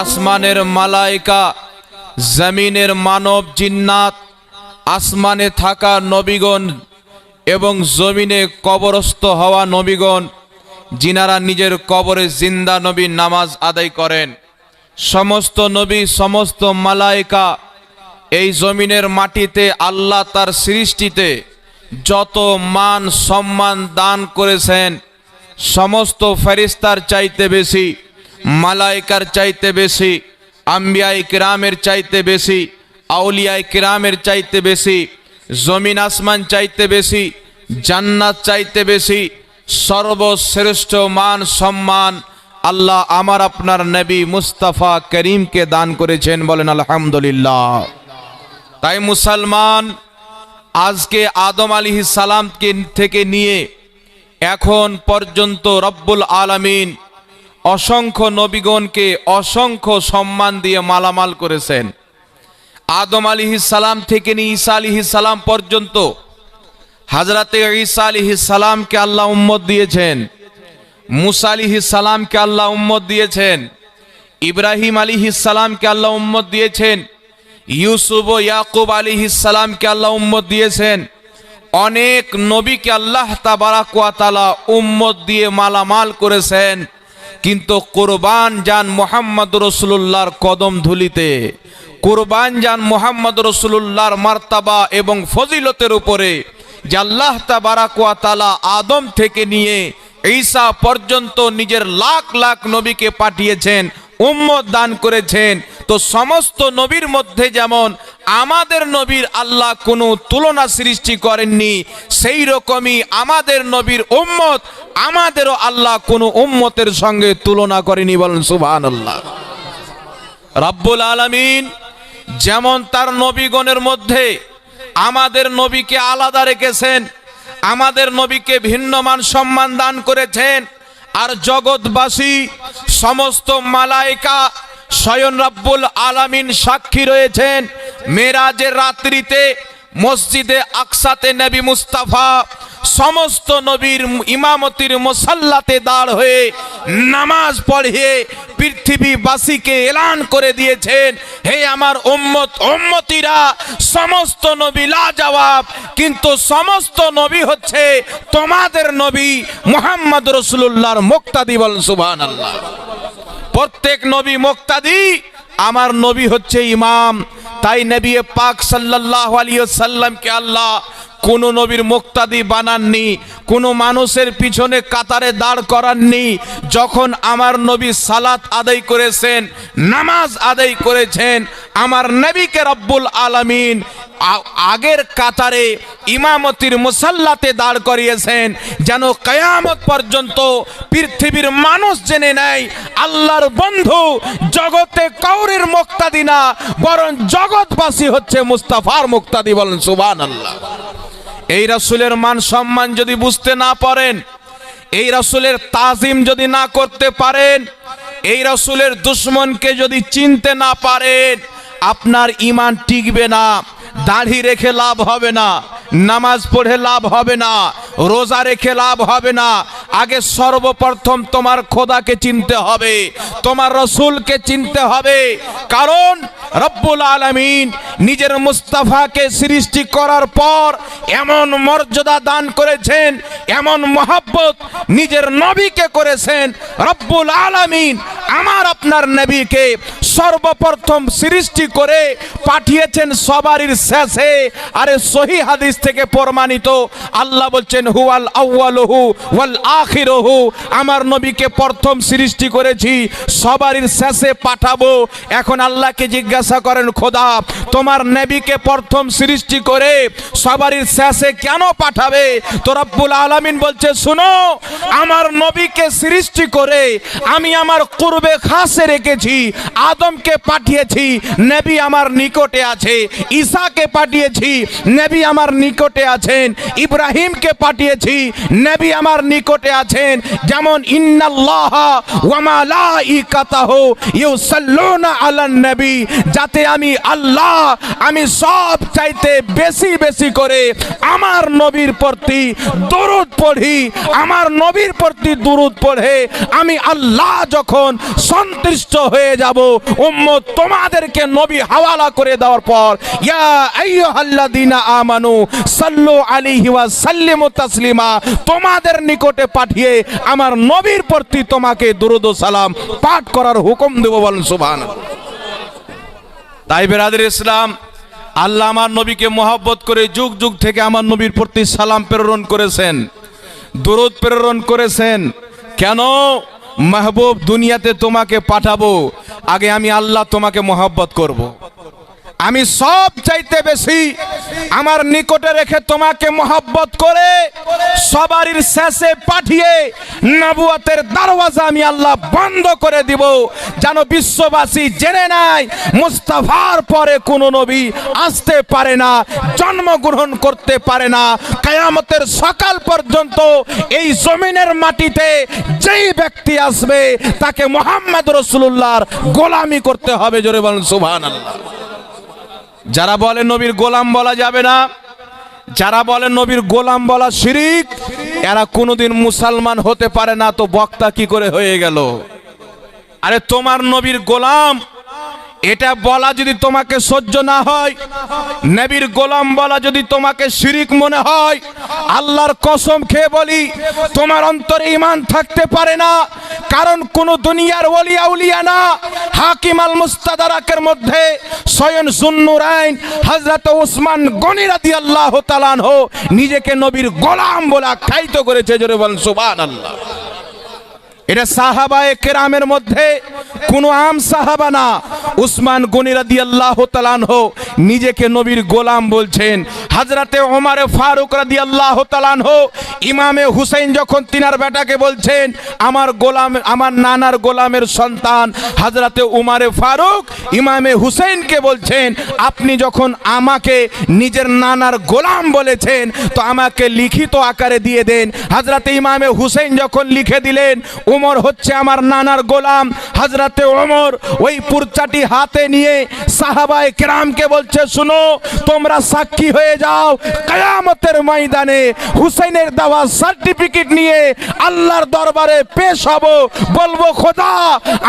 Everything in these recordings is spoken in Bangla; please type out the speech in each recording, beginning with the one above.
আসমানের মালাইকা জমিনের মানব জিন্নাত আসমানে থাকা নবীগণ এবং জমিনে কবরস্থ হওয়া নবীগণ যিনারা নিজের কবরে জিন্দা নবী নামাজ আদায় করেন। সমস্ত নবী সমস্ত মালাইকা এই জমিনের মাটিতে আল্লাহ তার সৃষ্টিতে যত মান সম্মান দান করেছেন, সমস্ত ফেরিস্তার চাইতে বেশি মালাইকার চাইতে বেশি আম্বিয়াই কিরামের চাইতে বেশি আউলিয়াই কিরামের চাইতে বেশি, জমিন আসমান চাইতে বেশি, জান্নাত চাইতে বেশি, সর্বশ্রেষ্ঠ মান সম্মান আল্লাহ আমার আপনার নবী মুস্তাফা করিমকে দান করেছেন বলেন আলহামদুলিল্লাহ। তাই মুসলমান আজকে আদম আলী সালামকে থেকে নিয়ে এখন পর্যন্ত রব্বুল আলামিন অসংখ্য নবীগণকে অসংখ্য সম্মান দিয়ে মালামাল করেছেন। আদম আলী সালাম থেকে নিয়ে ঈসা আলী সালাম পর্যন্ত হাজরাতে ঈসা আলী সালামকে আল্লাহ উম্মত দিয়েছেন, মুসা আলী সালামকে আল্লাহ উম্মত দিয়েছেন, ইব্রাহিম আলী সালামকে আল্লাহ উম্মত দিয়েছেন ইউসুফ ও ইয়াকুব আলী সালামকে আল্লাহ উম্মত দিয়েছেন। অনেক নবীকে আল্লাহ তাবারাকালা উম্মত দিয়ে মালামাল করেছেন। কিন্তু কোরবান যান মোহাম্মদ রসুল্লাহর কদম ধুলিতে। কোরবান যান মোহাম্মদ রসুল্লাহর মার্তাবা এবং ফজিলতের উপরে। যে আল্লাহ তাবারাকালা আদম থেকে নিয়ে ঈসা পর্যন্ত নিজের লাখ লাখ নবীকে পাঠিয়েছেন। উম্মত দান করেছেন। তো সমস্ত নবীর মধ্যে যেমন আমাদের নবীর আল্লাহ কোনো তুলনা সৃষ্টি করেননি, সেই রকমই আমাদের নবীর উম্মত আমাদেরও আল্লাহ কোনো উম্মতের সঙ্গে তুলনা করেনি বলেন সুবহান আল্লাহ রাব্বুল আলামিন যেমন তার নবীগণের মধ্যে আমাদের নবীকে আলাদা রেখেছেন, আমাদের নবীকে ভিন্ন মান সম্মান দান করেছেন আর জগৎবাসী, সমস্ত মালাইকা স্বয়ন রাব্বুল আলামিন সাক্ষী রয়েছেন। মেরাজের রাত্রিতে মসজিদে আকসাতে নবী মুস্তাফা সমস্ত নবীর ইমামতির মুসাল্লাতে দাঁড় হয়ে নামাজ পড়িয়ে পৃথিবীবাসীকে এলান করে দিয়েছেন। হে আমার উম্মত, উম্মতিরা, সমস্ত নবী লাজবাব, কিন্তু সমস্ত নবী হচ্ছে তোমাদের নবী মোহাম্মদ রসুল্লাহর মুক্তাদি বল সুবহান আল্লাহ প্রত্যেক নবী মুক্তাদি আমার নবী হচ্ছে ইমাম। তাই নবী পাক সাল্লাহ আলী সাল্লামকে আল্লাহ কোন নবীর মুক্তাদি বানাননি, কোন মানুষের পিছনে কাতারে দাঁড় করাননি। যখন আমার নবী সালাত আদায় করেছেন, নামাজ আদায় করেছেন, আমার নবীকে রব্বুল আলমিন আগের কাতারে ইমামতির মুসাল্লাতে দাঁড় করিয়েছেন, যেন কয়ামত পর্যন্ত পৃথিবীর মানুষ জেনে নেয়, আল্লাহর বন্ধু জগতে কৌরের মুক্তাদি না, বরং জগৎবাসী হচ্ছে মুস্তাফার মুক্তাদি বলেন সুবান আল্লাহ এই রাসূলের মান সম্মান যদি বুঝতে না পারেন, এই রাসূলের তাজিম যদি না করতে পারেন, এই রাসূলের দুশ্মনকে যদি চিনতে না পারেন আপনার ইমান টিকবে না, দাড়ি রেখে লাভ হবে না, নামাজ পড়ে লাভ হবে না, রোজা রেখে লাভ হবে না। আগে সর্বপ্রথম তোমার খোদাকে চিনতে হবে, তোমার রসুলকে চিনতে হবে। কারণ রব্বুল আলামিন নিজের মুস্তাফাকে সৃষ্টি করার পর এমন মর্যাদা দান করেছেন, এমন মহাব্বত নিজের নবীকে করেছেন, রব্বুল আলামিন আমার আপনার নবীকে সর্বপ্রথম সৃষ্টি করে পাঠিয়েছেন সবারই শেষে। আরে সহি হাদিস থেকে প্রমাণিত। আল্লাহ বলছেন, হুয়াল আউয়ালহু ওয়াল আখিরহু। আমার নবীকে প্রথম সৃষ্টি করেছি সবারই শেষে পাঠাবো। এখন আল্লাহকে জিজ্ঞাসা করেন, খোদা, তোমার নবীকে প্রথম সৃষ্টি করে সবারই শেষে কেন পাঠাবে? তো রব্বুল আলামিন বলছে, শুনো, আমার নবীকে সৃষ্টি করে আমি আমার পূর্বে খাসে রেখেছি, আদমকে পাঠিয়েছি নবী আমার নিকটে আছে ঈসাকে পাঠিয়েছি, নবী আমার নিকটে আছেন, ইব্রাহিমকে পাঠিয়েছি, নবী আমার নিকটে আছেন, যেমন নবী, যাতে আমি আল্লাহ, আমি সব চাইতে বেশি বেশি করে আমার নবীর প্রতি দরুদ পড়ি, আমার নবীর প্রতি দরুদ পড়ে, আমি আল্লাহ যখন সন্তুষ্ট হয়ে যাব, উম্মত তোমাদেরকে নবী হাওয়ালা করে দেওয়ার পর, ইয়া আইয়ুহাল্লাযীনা আমানু সাল্লু আলাইহি ওয়া সাল্লিমু তাসলিমা, তোমাদের নিকটে পাঠিয়ে আমার নবীর প্রতি তোমাকে দরুদ ও সালাম পাঠ করার হুকুম দেব বলেন সুবহানাল্লাহ। তাই বেরাদের ইসলাম, আল্লাহ আমার নবীকে মোহাব্বত করে যুগ যুগ থেকে আমার নবীর প্রতি সালাম প্রেরণ করেছেন, দরুদ প্রেরণ করেছেন। কেন? মাহবুব দুনিয়াতে তোমাকে পাঠাবো আগে আমি আল্লাহ তোমাকে মোহাব্বত করব। আমি সব চাইতে বেশি আমার নিকটে রেখে তোমাকে মোহাব্বত করে সবারির শেষে পাঠিয়ে নবুয়াতের দরওয়াজা আমি আল্লাহ বন্ধ করে দিব। যেন বিশ্ববাসী জেনে নাই মুস্তাফার পরে কোন নবী আসতে পারে না, জন্মগ্রহণ করতে পারে না। কায়ামতের সকাল পর্যন্ত এই জমিনের মাটিতে যেই ব্যক্তি আসবে, তাকে মোহাম্মদ রসুল্লাহর গোলামি করতে হবে। জোরে বলেন সুবহান আল্লাহ যারা বলে নবীর গোলাম বলা যাবে না, যারা বলে নবীর গোলাম বলা শিরিক, এরা কোনোদিন মুসলমান হতে পারে না, তো বক্তা কি করে হয়ে গেল? আরে তোমার নবীর গোলাম, এটা বলা যদি তোমাকে সহ্য না হয়, নবীর গোলাম বলা যদি তোমাকে শিরিক মনে হয়, আল্লাহর কসম খেয়ে বলি, তোমার অন্তরে ইমান থাকতে পারে না কারণ কোন দুনিয়ার ওলিয়া উলিয়া না, হাকিম আল মুস্তাদারাকের মধ্যে সয়ন সুন্নুরাইন হযরত ওসমান গনি আল্লাহ তালান হো নিজেকে নবীর গোলাম বলে আখ্যায়িত করেছে, জোরে বলেন সুবহানাল্লাহ। এটা সাহাবায়ে কেরামের মধ্যে কোনো আম সাহাবা না উসমান গনি রাদিয়াল্লাহু তাআলা আনহু নিজেকে নবীর গোলাম বলছেন। হযরতে ওমর ফারুক রাদিয়াল্লাহু তাআলা আনহু ইমামে হুসেন যখন তিনার বেটাকে বলছেন, আমার গোলাম, আমার নানার গোলামের সন্তান হাজরাতে উমারে ফারুক ইমামে হুসেনকে বলছেন, আপনি যখন আমাকে নিজের নানার গোলাম বলেছেন, তো আমাকে লিখিত আকারে দিয়ে দেন। হাজরাতে ইমামে হুসেন যখন লিখে দিলেন, উমর হচ্ছে আমার নানার গোলাম। হাজরাতে ওমর ওই পুরচাটি হাতে নিয়ে সাহাবায়ে কেরামকে বলছে, শুনো, তোমরা সাক্ষী হয়ে যাও কায়ামতের ময়দানে। হুসাইনের দেওয়া সার্টিফিকেট নিয়ে আল্লাহর দরবারে পেশ হব। বলব, খোদা,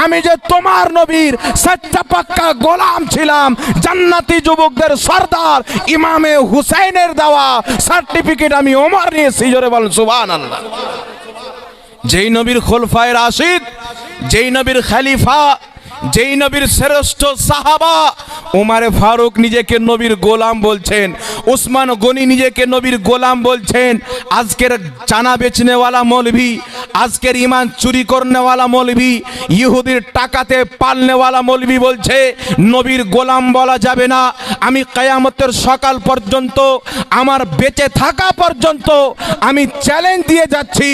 আমি যে তোমার নবীর সচ্চা পাক্কা গোলাম ছিলাম, জান্নাতি যুবকদের সর্দার ইমামে হুসাইনের দেওয়া সার্টিফিকেট আমি ওমর নিয়েছি। জোরে বল সুবহানাল্লাহ। যেই নবীর খোলফায় রাশিদ, যেই নবীর খালিফা যেই নবীর শ্রেষ্ঠ সাহাবা, উমারে ফারুক নিজেকে নবীর গোলাম বলছেন, উসমান গনি নিজেকে নবীর গোলাম বলছেন, আজকের চানা বেচনেওয়ালা মৌলভি, আজকের ইমান চুরি করনেওয়ালা মৌলভি, ইহুদির টাকাতে পালনেওয়ালা মৌলভি বলছে, নবীর গোলাম বলা যাবে না, আমি কায়ামতের সকাল পর্যন্ত, আমার বেঁচে থাকা পর্যন্ত, আমি চ্যালেঞ্জ দিয়ে যাচ্ছি,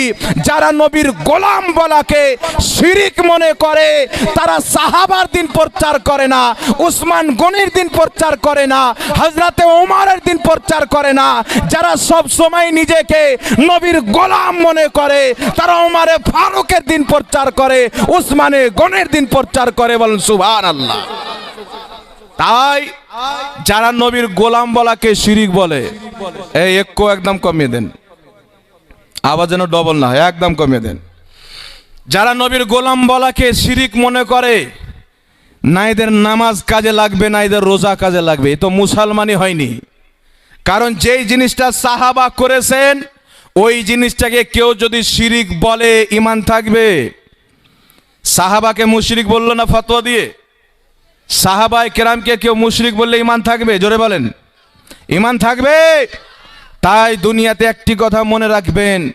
যারা নবীর গোলাম বলাকে শিরিক মনে করে, তারা সাহাবার দিন প্রচার করে না, উসমান গনির দিন প্রচার করে না হজরতে ওমারের দিন প্রচার করে না। যারা সব সময় নিজেকে নবীর গোলাম মনে করে, তারা ওমারে ফারুকের দিন প্রচার করে, উসমানে গনের দিন প্রচার করে বলেন সুভান আল্লাহ তাই যারা নবীর গোলাম বলাকে শিরিক বলে, এই একটু একদম কমিয়ে দেন। আবার যেন ডবল না হয়, একদম কমিয়ে দেন। যারা নবীর গোলাম বলাকে শিরিক মনে করে না এদের নামাজ কাজে লাগবে না এদের রোজা কাজে লাগবে। এ তো মুসলমানই হয়নি। কারণ যেই জিনিসটা সাহাবা করেছেন, ওই জিনিসটাকে কেউ যদি শিরিক বলে ইমান থাকবে। সাহাবাকে মুশরিক বলল না ফতোয়া দিয়ে? সাহাবায় কেরামকে কেউ মুশরিক বললে ইমান থাকবে? জোরে বলেন। ইমান থাকবে? তাই দুনিয়াতে একটি কথা মনে রাখবেন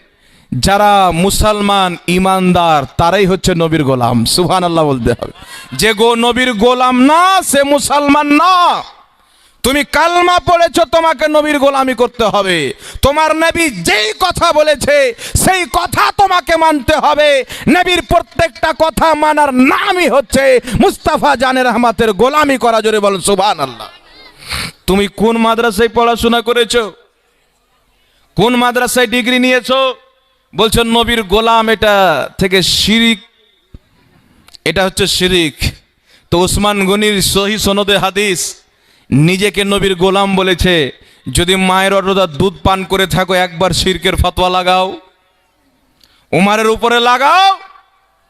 যারা মুসলমান ইমানদার, তারাই হচ্ছে নবীর গোলাম। সুহান আল্লাহ বলতে হবে। যে গো নবীর গোলাম না, সে মুসলমান না। তুমি কালমা পড়েছো, তোমাকে নবীর গোলামি করতে হবে। তোমার নবী যেই কথা বলেছে, সেই কথা তোমাকে মানতে হবে। নবীর প্রত্যেকটা কথা মানার নামই হচ্ছে মুস্তাফা জানের রহমাতের গোলামি করা। জোরে বল সুবহান আল্লাহ তুমি কোন মাদ্রাসায় পড়াশোনা করেছ? কোন মাদ্রাসায় ডিগ্রি নিয়েছো? বলছো নবীর গোলাম এটা থেকে শিরিক, এটা হচ্ছে শিরিক। তো ওসমান গনির সহি সনদে হাদিস, নিজেকে নবীর গোলাম বলেছে, যদি মায়ের অটোদা দুধ পান করে থাকো, একবার শিরকের ফতোয়া লাগাও। উমারের উপরে লাগাও।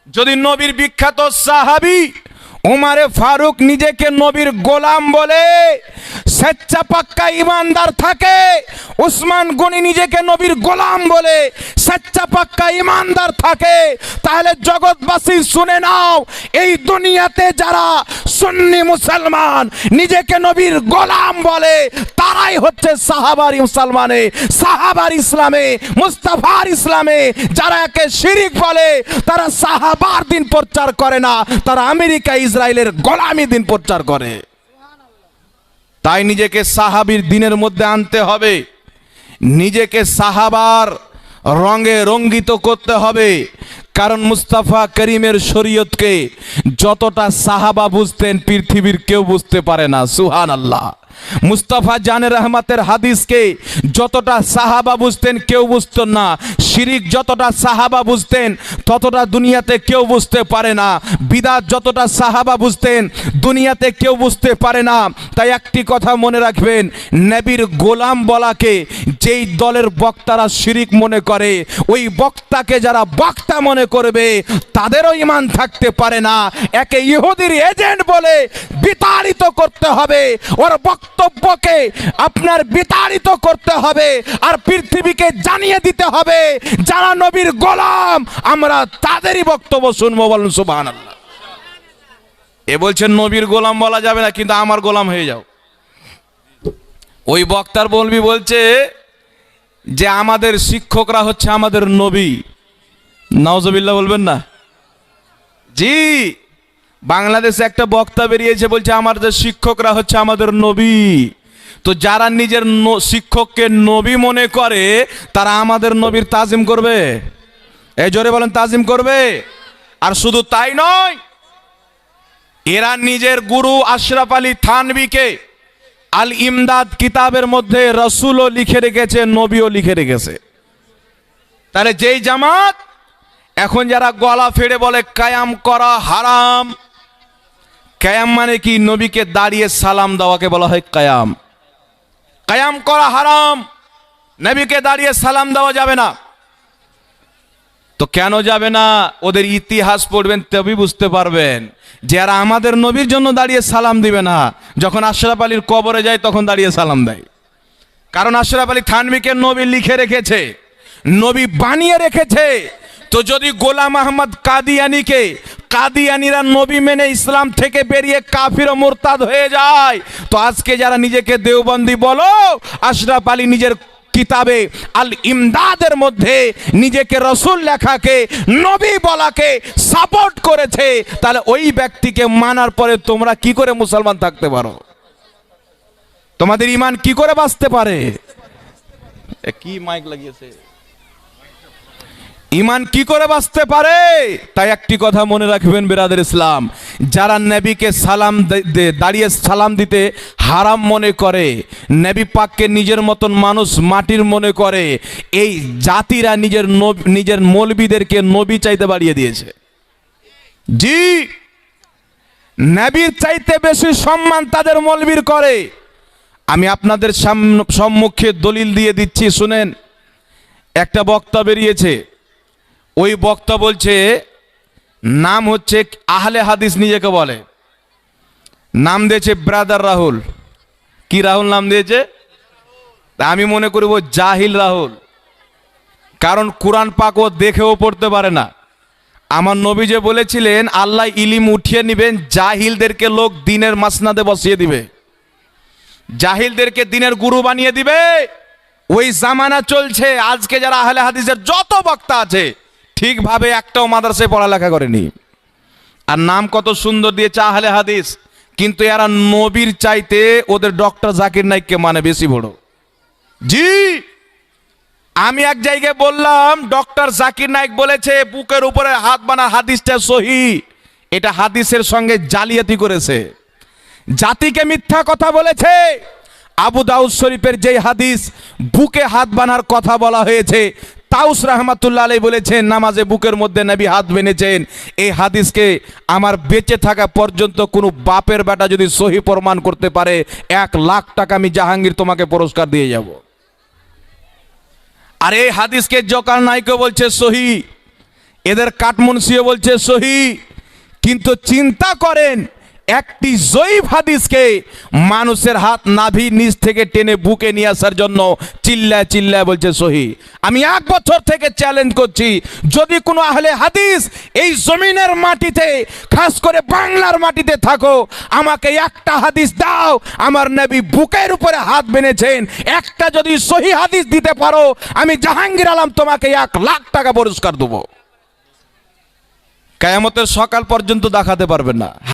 যদি নবীর বিখ্যাত সাহাবি উমারে ফারুক নিজেকে নবীর গোলাম বলে স্বেচ্ছা পাক্কা ইমানদার থাকে। উসমান গনি নিজেকে নবীর গোলাম বলে স্বেচ্ছা পাক্কা ইমানদার থাকে। তাহলে জগৎবাসী শুনে নাও, এই দুনিয়াতে যারা সুন্নি মুসলমান নিজেকে নবীর গোলাম বলে, তারাই হচ্ছে সাহাবার মুসলমানে, সাহাবার ইসলামে, মুস্তাফার ইসলামে। যারা একে শিরিক বলে, তারা সাহাবার দিন প্রচার করে না, তারা আমেরিকা ইসরায়েলের গোলামি দিন প্রচার করে। তাই নিজেকে সাহাবির দিনের মধ্যে আনতে হবে। নিজেকে সাহাবার রঙে রঙ্গিত করতে হবে। কারণ মুস্তাফা করিমের শরীয়তকে যতটা সাহাবা বুঝতেন, পৃথিবীর কেউ বুঝতে পারে না। সুহান আল্লাহ মুস্তাফা জানের রহমাতের হাদিসকে যতটা সাহাবা বুঝতেন কেউ বুঝতেন না। শিরিক যতটা সাহাবা বুঝতেন, ততটা দুনিয়াতে কেউ বুঝতে পারে না। বিদাত যতটা সাহাবা বুঝতেন, দুনিয়াতে কেউ বুঝতে পারে না। তাই একটি কথা মনে রাখবেন, নেবির গোলাম বলাকে যেই দলের বক্তারা শিরিক মনে করে, ওই বক্তাকে যারা বক্তা মনে করবে, তাদেরও ইমান থাকতে পারে না। একে ইহুদির এজেন্ট বলে বিতাড়িত করতে হবে। ওর বক্তব্যকে আপনার বিতাড়িত করতে হবে আর পৃথিবীকে জানিয়ে দিতে হবে, যারা নবীর গোলাম, আমরা তাদেরই বক্তব্য শুনব বলুন সুবাহ এ বলছেন নবীর গোলাম বলা যাবে না, কিন্তু আমার গোলাম হয়ে যাও। ওই বক্তার বলবি বলছে যে, আমাদের শিক্ষকরা হচ্ছে আমাদের নবী। নওজবিল্লা বলবেন না? জি বাংলাদেশে একটা বক্তা বেরিয়েছে, বলছে, আমাদের শিক্ষকরা হচ্ছে আমাদের নবী। তো যারা নিজের শিক্ষককে নবী মনে করে, তারা আমাদের নবীর তাজিম করবে। এই জোরে বলেন, তাজিম করবে? আর শুধু তাই নয়, এরা নিজের গুরু আশরাফ আলী থানবিকে আল ইমদাদ কিতাবের মধ্যে রসুলও লিখে রেখেছে, নবীও লিখে রেখেছে। তাহলে যেই জামাত, এখন যারা গলা ফেড়ে বলে, কায়াম করা হারাম। কায়াম মানে কি? নবীকে দাঁড়িয়ে সালাম দেওয়াকে বলা হয় কায়াম কায়াম করা হারাম। নবীকে দাঁড়িয়ে সালাম দেওয়া যাবে না। তো কেন যাবে না? ওদের ইতিহাস পড়বেন তবেই বুঝতে পারবেন যে আর আমাদের নবীর জন্য দাঁড়িয়ে সালাম দিবে না। যখন আশরাফ আলীর কবরে যায়, তখন দাঁড়িয়ে সালাম দেয়। কারণ আশরাফ আলী থানবিকে নবী লিখে রেখেছে, নবী বানিয়ে রেখেছে। তো যদি গোলাম আহমদ কাদিয়ানিকে, কাদিয়ানিরা নবী মেনে ইসলাম থেকে বেরিয়ে কাফির ও মোরতাদ হয়ে যায়, তো আজকে যারা নিজেকে দেওবন্দি বলো, আশরাফ আলী নিজের কিতাবে আল ইমদাদের মধ্যে নিজেকে রসুল লেখাকে, নবী বলাকে সাপোর্ট করেছে, তাহলে ওই ব্যক্তিকে মানার পরে তোমরা কি করে মুসলমান থাকতে পারো? তোমাদের ইমান কি করে বাঁচতে পারে? কি মাইক লাগিয়েছে? ইমান কি করে বাঁচতে পারে? তাই একটি কথা মনে রাখবেন বেরাদের ইসলাম, যারা নবীকে সালাম দাঁড়িয়ে সালাম দিতে হারাম মনে করে, নবী পাককে নিজের মতন মানুষ মাটির মনে করে, এই জাতিরা নিজের নিজের মৌলবিদেরকে নবী চাইতে বাড়িয়ে দিয়েছে। জি, নবীর চাইতে বেশি সম্মান তাদের মৌলবীর করে। আমি আপনাদের সাম- সম্মুখে দলিল দিয়ে দিচ্ছি, শুনেন। একটা বক্তা বেরিয়েছে। ওই বক্তা বলছে, নাম হচ্ছে আহলে হাদিস নিজেকে বলে। নাম দিয়েছে ব্রাদার রাহুল। কি রাহুল নাম দিয়েছে? আমি মনে করব জাহিল রাহুল। কারণ কোরআন পাক ও দেখেও পড়তে পারে না। আমার নবী যে বলেছিলেন, আল্লাহ ইলিম উঠিয়ে নেবেন, জাহিলদেরকে লোক দিনের মাসনাদে বসিয়ে দিবে। জাহিলদেরকে দিনের গুরু বানিয়ে দিবে। ওই জামানা চলছে, আজকে যারা আহলে হাদিসের যত বক্তা আছে ঠিকভাবে একটাও মাদ্রাসায় পড়ালেখা করেনি। আর নাম কত সুন্দর দিয়েছে আহলে হাদিস, কিন্তু এরা নবীর চাইতে ওদের ডক্টর জাকির নাইককে মানে বেশি বড়। জি, আমি এক জায়গায় বললাম, ডক্টর জাকির নাইক বলেছে, বুকের উপরে হাত বানা হাদিসটা সহি। এটা হাদিসের সঙ্গে জালিয়াতি করেছে। জাতিকে মিথ্যা কথা বলেছে। আবু দাউদ শরীফের যেই হাদিস, বুকে হাত বানার কথা বলা হয়েছে তাউস রহমাতুল্লাহ আলাই বলেছেন, নামাজে বুকের মধ্যে নবী হাত বেঁধেছেন। এই হাদিসকে আমার বেঁচে থাকা পর্যন্ত কোনো বাপের বেটা যদি সহি প্রমাণ করতে পারে, এক লাখ টাকা আমি জাহাঙ্গীর তোমাকে পুরস্কার দিয়ে যাব। আর এই হাদিসকে জকার নাইকও বলছে সহি, এদের কাটমুনসিও বলছে সহি, কিন্তু চিন্তা করেন একটি জয়ীফ হাদিসকে মানুষের হাত নাভি নিচ থেকে টেনে বুকে নিয়ে আসার জন্য চিল্লায় চিল্লায় বলছে সহি। আমি এক বছর থেকে চ্যালেঞ্জ করছি, যদি কোনো আহলে হাদিস এই জমিনের মাটিতে, খাস করে বাংলার মাটিতে থাকো, আমাকে একটা হাদিস দাও, আমার নবী বুকের উপরে হাত বেঁধেছেন, একটা যদি সহি হাদিস দিতে পারো, আমি জাহাঙ্গীর আলম তোমাকে এক লাখ টাকা পুরস্কার দেবো। কেয়ামতের সকাল পর্যন্ত দেখাতে পারবেন না।